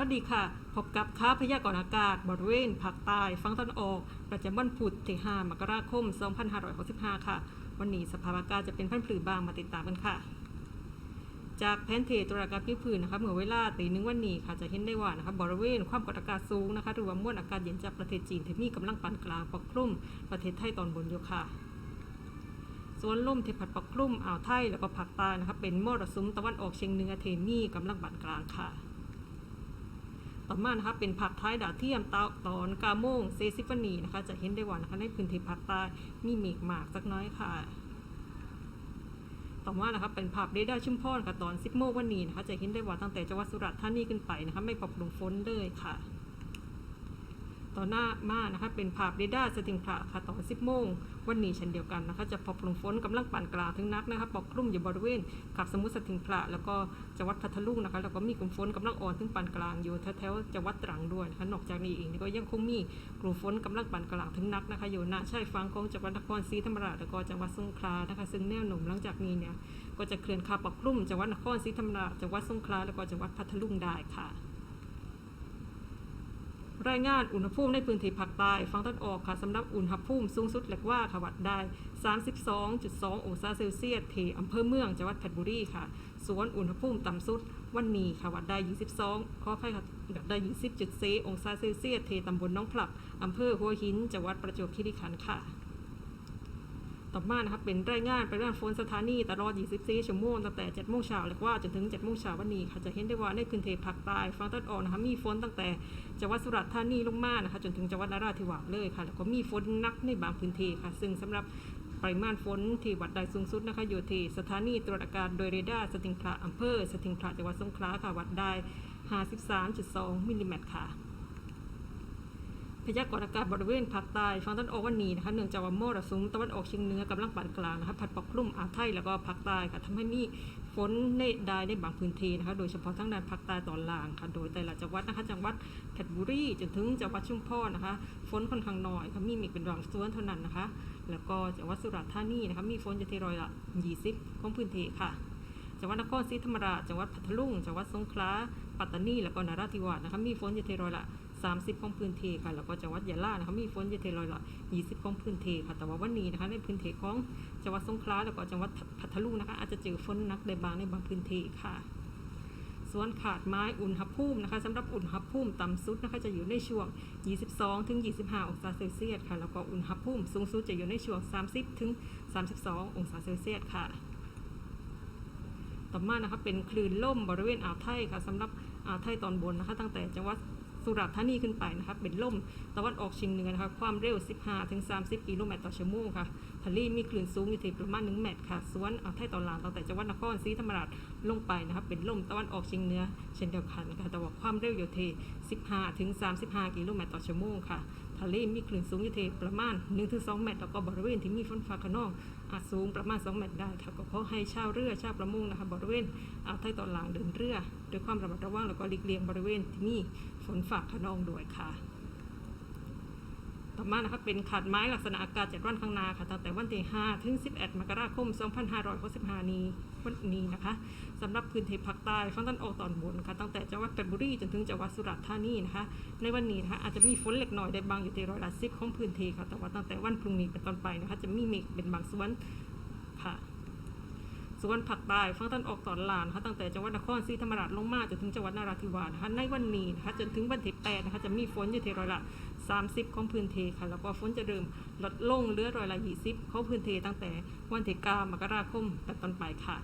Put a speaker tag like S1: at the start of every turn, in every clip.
S1: วัสดีค่ะ พบกับค้าพยากรณ์อากาศบริเวณภาคใต้ฝั่งตะวันออก ประจำวันพุธที่ 5 มกราคม 2565 ค่ะ วันนี้สภาพอากาศจะเป็นพันธุ์ผือบางมาติดตามกันค่ะ จากแผนเทตรวจอากาศพื้นผืนนะคะเมื่อเวลาตีหนึ่งวันนี้ค่ะจะเห็นได้ว่านะคะบริเวณความกดอากาศสูงนะคะหรือว่ามวลอากาศเย็นจากประเทศจีนที่มีกำลังปานกลางปกคลุมประเทศไทยตอนบนอยู่ค่ะส่วนลมที่พัดปกคลุมอ่าวไทยแล้วก็ภาคใต้นะคะเป็นมรสุมตะวันออกเฉียงเหนือเทมีกำลังปานกลางค่ะ ต่อมานะคะเป็นภาคท้ายดาวเทียมตาตอนกาโมงเซซิฟานีนะคะจะเห็นได้ว่านะคะในพื้นที่ภาคใต้มีเมฆหมากสักน้อยค่ะ ต่อมานะคะเป็นภาพเรดาร์ชุมพรค่ะตอน10โมงวันนี้นะคะจะเห็นได้ว่าตั้งแต่จังหวัดสุราษฎร์ธานีขึ้นไปนะคะไม่พบลมฝนเลยค่ะ ต่อหน้ามานะคะเป็นภาพเรดาร์สติงพระค่ะตอน10โมงวันนี้เช่นเดียวกันนะคะจะพบลมฝนกำลังปานกลางถึงนักนะคะปกคลุมอยู่บริเวณกับสมุทรสติงพระแล้วก็จังหวัดพัทลุงนะคะแล้วก็มีกลุ่มฝนกำลังอ่อนถึงปานกลางอยู่แถวๆจังหวัดตรังด้วยนะคะนอกจากนี้เองก็ยังคงมีกลุ่มฝนกำลังปานกลางถึงนักนะคะอยู่หน้าชายฝั่งของจังหวัดนครศรีธรรมราชแล้วก็จังหวัดสงขลานะคะซึ่งแนวโน้มหลังจากนี้เนี่ยก็จะเคลื่อนข้าปกคลุมจังหวัดนครศรีธรรมราชจังหวัดสงขลาแล้วก็จังหวัดพัทลุงได้ค่ะ รายงานอุณหภูมิในพื้นที่ภาคใต้ฝั่งตะวันออกค่ะสำหรับอุณหภูมิสูงสุดเล็กว่าค่ะวัดได้ 32.2 องศาเซลเซียสที่อำเภอเมืองจังหวัดเพชรบุรีค่ะ ส่วนอุณหภูมิต่ำสุดวันนี้ค่ะวัดได้ 22ขออภัยค่ะวัดได้ 20.4 องศาเซลเซียสที่ตำบลน้องพลับอำเภอหัวหินจังหวัดประจวบคีรีขันธ์ค่ะ ต่อมานะครับเป็นรายงานไปริมาณฝนสถานีตลอด 24 ชั่วโมงตั้งแต่7โมงเช้าและว่าจนถึง7โมงเช้าวันนี้ค่ะจะเห็นได้ว่าในพื้นที่ภาคใต้ฝั่งตะวันออกนะคะมีฝนตั้งแต่จังหวัดสุราษฎร์ธานีลงมานะคะจนถึงจังหวัดนราธิวาสเลยค่ะแล้วก็มีฝนหนักในบางพื้นที่ค่ะ ซึ่งสำหรับปริมาณฝนที่วัดได้สูงสุดนะคะอยู่ที่สถานีตรวจอากาศโดยเรดาร์สติงพระอำเภอสติงพระจังหวัดสงขลาค่ะวัดได้ 53.2 มิลลิเมตรค่ะ พยากรณ์อากาศบริเวณภาคใต้ฝั่งตะวันออกวันนี้นะคะเนื่องจากว่ามรสุมตะวันออกเฉียงเหนือกำลังปานกลางนะคะพัดปกคลุมอ่าวไทยแล้วก็ภาคใต้ค่ะทำให้มีฝนในได้ในบางพื้นที่นะคะโดยเฉพาะทั้งด้านภาคใต้ตอนล่างค่ะโดยแต่ละจังหวัดนะคะจังหวัดเพชรบุรีจนถึงจังหวัดชุมพรนะคะฝนค่อนข้างน้อยค่ะมีมฆเป็นบางส่วนเท่านั้นนะคะ แล้วก็จังหวัดสุราษฎร์ธานีนะคะมีฝนอยู่ที่ร้อยละ 20 ของพื้นที่ค่ะจังหวัดนครศรีธรรมราชจังหวัดพัทลุงจังหวัดสงขลาปัตตานี แล้วก็นราธิวาสนะคะมีฝนอยู่ที่ร้อยละ 30 ของพื้นที่ค่ะ แล้วก็จังหวัดยะลานะคะมีฝนอยู่ที่ร้อยละ20 ของพื้นที่ค่ะ แต่ว่าวันนี้นะคะในพื้นที่ของจังหวัดสงขลาแล้วก็จังหวัดพัทลุงนะคะ อาจจะเจอฝนหนักได้บางในบางพื้นที่ค่ะส่วนขาดไม้อุณหภูมินะคะสำหรับอุณหภูมิต่ำสุดนะคะจะอยู่ในช่วง 22 ถึง 25 องศาเซลเซียสค่ะแล้วก็อุณหภูมิสูงสุดจะอยู่ในช่วง 30 ถึง 32 องศาเซลเซียสค่ะต่อมานะคะเป็นคลื่นล่มบริเวณอ่าวไทยค่ะสำหรับอ่าวไทยตอนบนนะคะตั้งแต่จังหวัด สุราษฎร์ธานีขึ้นไปนะคะเป็นลมตะวันออกเฉียงเหนือนะคะความเร็ว 15ถึง30 กิโลเมตรต่อชั่วโมงค่ะทะเลมีคลื่นสูงอยู่ที่ประมาณ 1 เมตรค่ะ ส่วนอ่าวไทยตอนล่างตั้งแต่จังหวัดนครศรีธรรมราชลงไปนะคะเป็นลมตะวันออกเฉียงเหนือเช่นเดียวกันค่ะแต่ว่าความเร็วอยู่ที่ 15ถึง35 กิโลเมตรต่อชั่วโมงค่ะ ทะเลมีคลื่นสูงอยู่ที่ประมาณ 1-2 เมตร แล้วก็บริเวณที่มีฝนฟ้าขนองอาจสูงประมาณ 2 เมตรได้ค่ะก็ขอให้ชาวเรือชาวประมงนะคะบริเวณอ่าวไทยตอนล่างเดินเรือ ด้วยความระมัดระวังแล้วก็หลีกเลี่ยงบริเวณที่มีฝนฟ้าขนองด้วยค่ะ ต่อมานะคะเป็นขาดไม้ลักษณะอากาศ7วันข้างหน้าค่ะตั้งแต่วันที่ 5 ถึง 11 มกราคม 2565 นี้วันนี้นะคะสำหรับพื้นที่ภาคใต้ฝั่งตะวันออกตอนบนค่ะตั้งแต่จังหวัดเพชรบุรีจนถึงจังหวัดสุราษฎร์ธานีนะคะ ในวันนี้นะคะอาจจะมีฝนเล็กน้อยได้บางอยู่ที่ร้อยละสิบของพื้นที่ค่ะแต่ว่าตั้งแต่วันพรุ่งนี้เป็นต้นไปนะคะจะมีเมฆเป็นบางส่วนค่ะส่วนภาคใต้ฝั่งตะวันออกตอนล่างนะคะตั้งแต่จังหวัดนครศรีธรรมราชลงมาจนถึงจังหวัดนราธิวาสนะคะในวันนี้นะคะจนถึงวันที่8นะคะจะมีฝนอยู่ที่ร้อยละ 30 ของพื้นที่ค่ะแล้วก็ฝนจะเริ่มลดลงเหลือร้อยละ20ของพื้นที่ตั้งแต่วันที่9มกราคมเป็นต้นไปค่ะ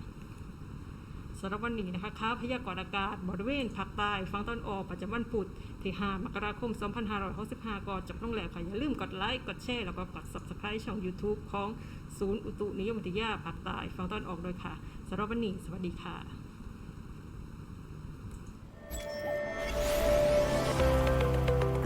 S1: สำหรับวันนี้นะคะค้าพยากรณ์อากาศบริเวณภาคใต้ฝั่งตะวันออกประจำวันพุธที่5มกราคม 2565ก็จบลงแล้วค่ะ อย่าลืมกดไลค์ กดแชร์ แล้วก็กด subscribe ช่อง YouTube ของศูนย์อุตุนิยมวิทยาภาคใต้ฝั่งตะวันออกด้วยค่ะสำหรับวันนี้ สวัสดีค่ะ